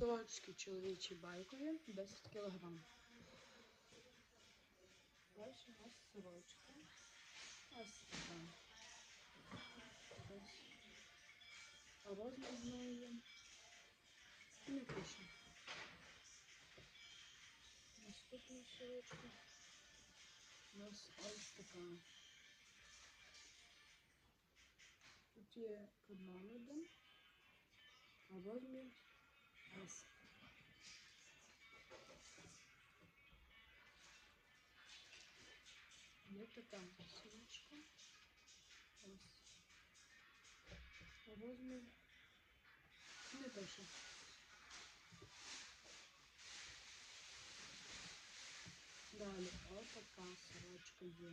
Сорочки чоловічі байкові 10 кг. Далі у нас сорочка. Ось така. Розмір в неї не пише. Наступна сорочка. У нас ось така. Тут є карман а розмір ось. Є така сорочка. Ось. А розмір не пише. Далі отака сорочка є.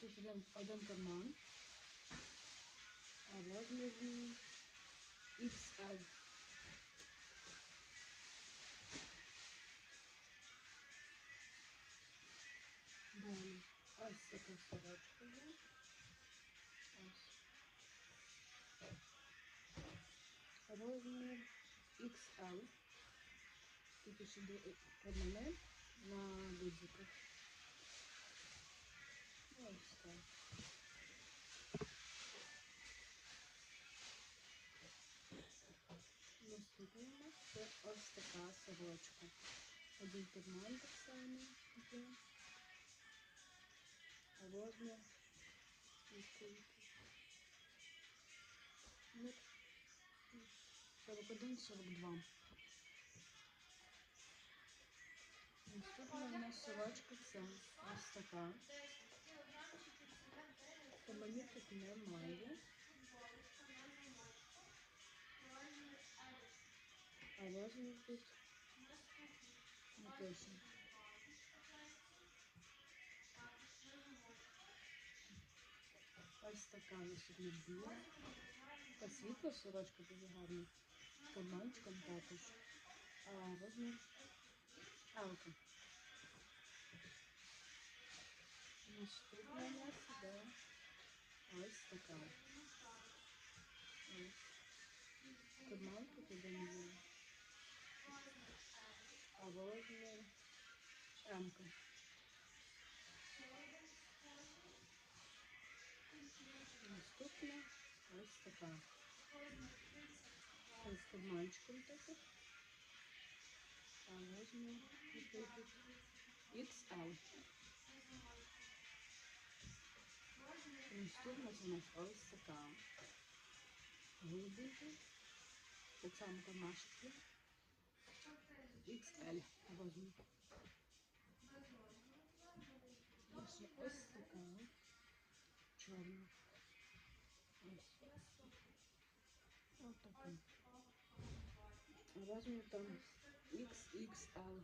Тут один, один карман, а розмір ній XL. Далі ось така сорочка є. Ось. Розмір XL. Тут ще кармани на гудзиках. Ось так. Це ось така сорочка. Один карман так само. А розмір? Ну, 41-42. Наступна у нас сорочка це ось така. Тут немає. Розмір тут не пише. Ось така наступна біла. Така світла сорочка дуже гарна. З карманчиком також. А розмір Алка. Наступна у нас іде ось така. Ось. Карманка туди не є. А розмір М-ка. Наступна ось така. Ось з карманчиком також. А розмір? XL. Наступна у нас ось така. Голубенька. Так само кармашек є. XL розмір. Ось ось така. Чорна. Ось. Ось така. Розмір там XXL.